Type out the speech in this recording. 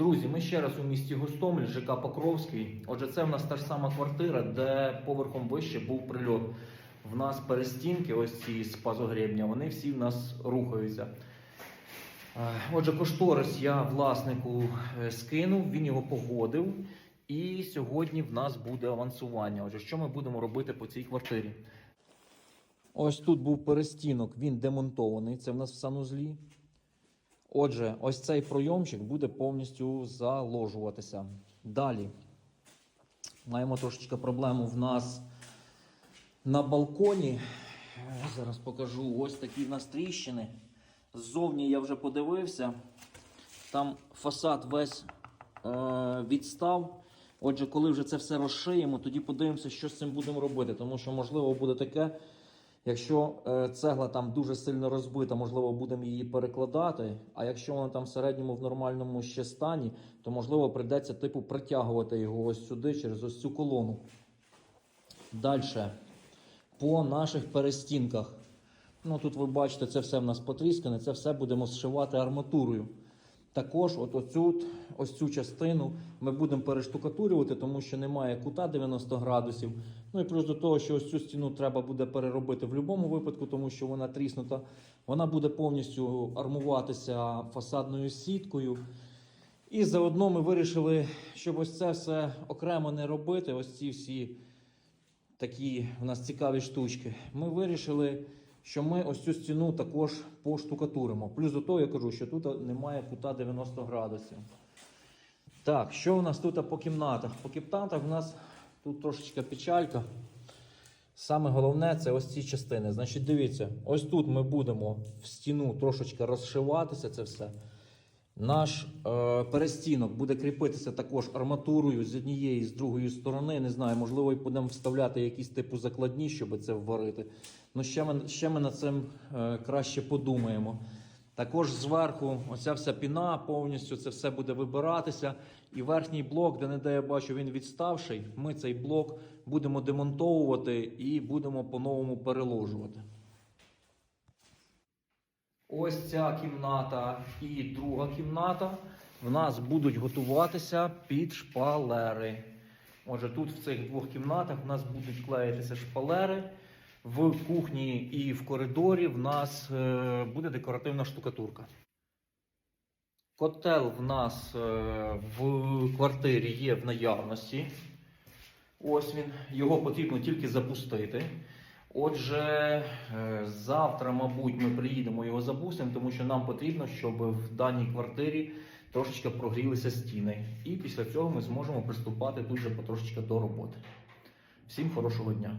Друзі, ми ще раз у місті Гостомель, ЖК Покровський. Отже, це в нас та ж сама квартира, де поверхом вище був прильот. В нас перестінки, ось ці з пазогребня, вони всі в нас рухаються. Е, Отже, кошторис я власнику е, скинув, він його погодив. І сьогодні в нас буде авансування. Отже, що ми будемо робити по цій квартирі? Ось тут був перестінок, він демонтований. Це в нас в санузлі. Отже, ось цей пройомчик буде повністю заложуватися. Далі маємо трошечки проблему в нас на балконі. Зараз покажу ось такі в нас тріщини. Ззовні я вже подивився. Там фасад весь е, відстав. Отже, коли вже це все розшиємо, тоді подивимося, що з цим будемо робити. Тому що, можливо, буде таке, якщо е, цегла там дуже сильно розбита, можливо, будемо її перекладати. А якщо вона там в середньому в нормальному ще стані, то можливо прийдеться типу притягувати його ось сюди через ось цю колону. Далі. По наших перестінках. Ну тут ви бачите, це все в нас потріскане, це все будемо зшивати арматурою. Також от оцю, ось цю частину ми будемо перештукатурювати, тому що немає кута 90 градусів. Ну і плюс до того, що ось цю стіну треба буде переробити в будь-якому випадку, тому що вона тріснута. Вона буде повністю армуватися фасадною сіткою. І заодно ми вирішили, щоб ось це все окремо не робити. Ось ці всі такі у нас цікаві штучки. Ми вирішили, що ми ось цю стіну також поштукатуримо. Плюс до того я кажу, що тут немає кута 90 градусів. Так, що у нас тут по кімнатах? По кімнатах у нас тут трошечка печалька. Саме головне це ось ці частини. Значить, дивіться, ось тут ми будемо в стіну трошечки розшиватися це все. Наш е, перестінок буде кріпитися також арматурою з однієї з другої сторони. Не знаю, можливо, і будемо вставляти якісь типу закладні, щоб це вварити. Ну, ще ми, ще ми над цим е, краще подумаємо. Також зверху оця вся піна повністю це все буде вибиратися. І верхній блок, де не де я бачу, він відставший. Ми цей блок будемо демонтовувати і будемо по-новому переложувати. Ось ця кімната і друга кімната в нас будуть готуватися під шпалери. Отже, тут в цих двох кімнатах в нас будуть клеїтися шпалери. В кухні і в коридорі в нас е, буде декоративна штукатурка. Котел в нас е, в квартирі є в наявності. Ось він. Його потрібно тільки запустити. Отже, е, завтра, мабуть, ми приїдемо його запустимо, тому що нам потрібно, щоб в даній квартирі трошечки прогрілися стіни. І після цього ми зможемо приступати дуже потрошечки до роботи. Всім хорошого дня!